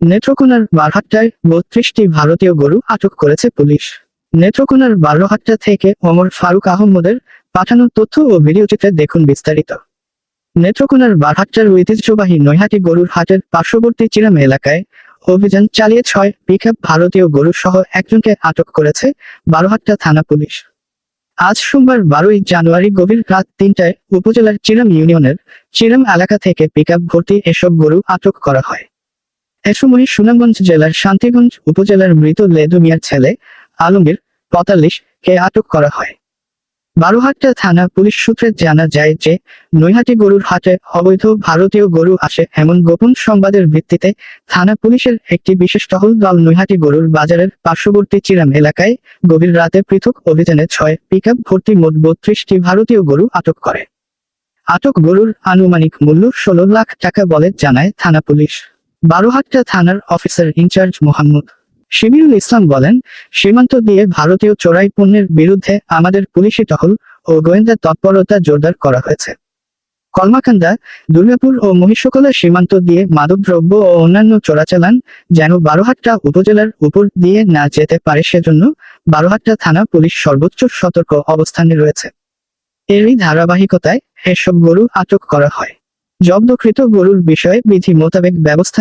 নেত্রকোনার বারহাট্টায় বত্রিশটি ভারতীয় গরু আটক করেছে পুলিশ। নেত্রকোনার বারহাট্টা থেকে ওমর ফারুক আহমদের পাঠানো তথ্য ও ভিডিওটিতে দেখুন বিস্তারিত। নেত্রকোনার বারহাট্টার ঐতিহ্যবাহী নৈহাটি গরুর হাটের পার্শ্ববর্তী চিরাম এলাকায় অভিযান চালিয়ে ছয় পিকআপ ভারতীয় গরু সহ একজনকে আটক করেছে বারহাট্টা থানা পুলিশ। আজ সোমবার বারোই জানুয়ারি গভীর রাত তিনটায় উপজেলার চিরাম ইউনিয়নের চিরাম এলাকা থেকে পিকআপ ভর্তি এসব গরু আটক করা হয়। এ সময় সুনামগঞ্জ জেলার শান্তিগঞ্জ উপজেলার মৃত লেদু মিয়ার ছেলে আলমগীর পঁয়তাল্লিশ কে আটক করা হয়। বারোহাট্টা থানা পুলিশ সূত্রে জানা যায় যে নৈহাটি গরুর হাটে অবৈধ ভারতীয় গরু আসে এমন গোপন সংবাদের ভিত্তিতে থানা পুলিশের একটি বিশেষ টহল দল নৈহাটি গরুর বাজারের পার্শ্ববর্তী চিরাম এলাকায় গভীর রাতে পৃথক অভিযানে ছয় পিকআপ ভর্তি মোট বত্রিশটি ভারতীয় গরু আটক করে। আটক গরুর আনুমানিক মূল্য ষোলো লাখ টাকা বলে জানায় থানা পুলিশ। বারোহাট্টা থানার officer in charge Mohammad Shibirul Islam বলেন, সীমান্ত দিয়ে ভারতীয় চোরাই পণ্যের বিরুদ্ধে আমাদের পুলিশি টহল ও গোয়েন্দা তৎপরতা জোরদার করা হয়েছে। কলমাকান্দা, দুর্গাপুর ও মহিষকলা সীমান্ত দিয়ে মাদকদ্রব্য ও অন্যান্য চোরাচালান যেন বারোহাট্টা উপজেলার উপর দিয়ে না যেতে পারে সেজন্য বারোহাট্টা থানা পুলিশ সর্বোচ্চ সতর্ক অবস্থানে রয়েছে। এরই ধারাবাহিকতায় এসব গরু আটক করা হয়। জব্দকৃত গরুর বিষয়ে বিধি মোতাবেক ব্যবস্থা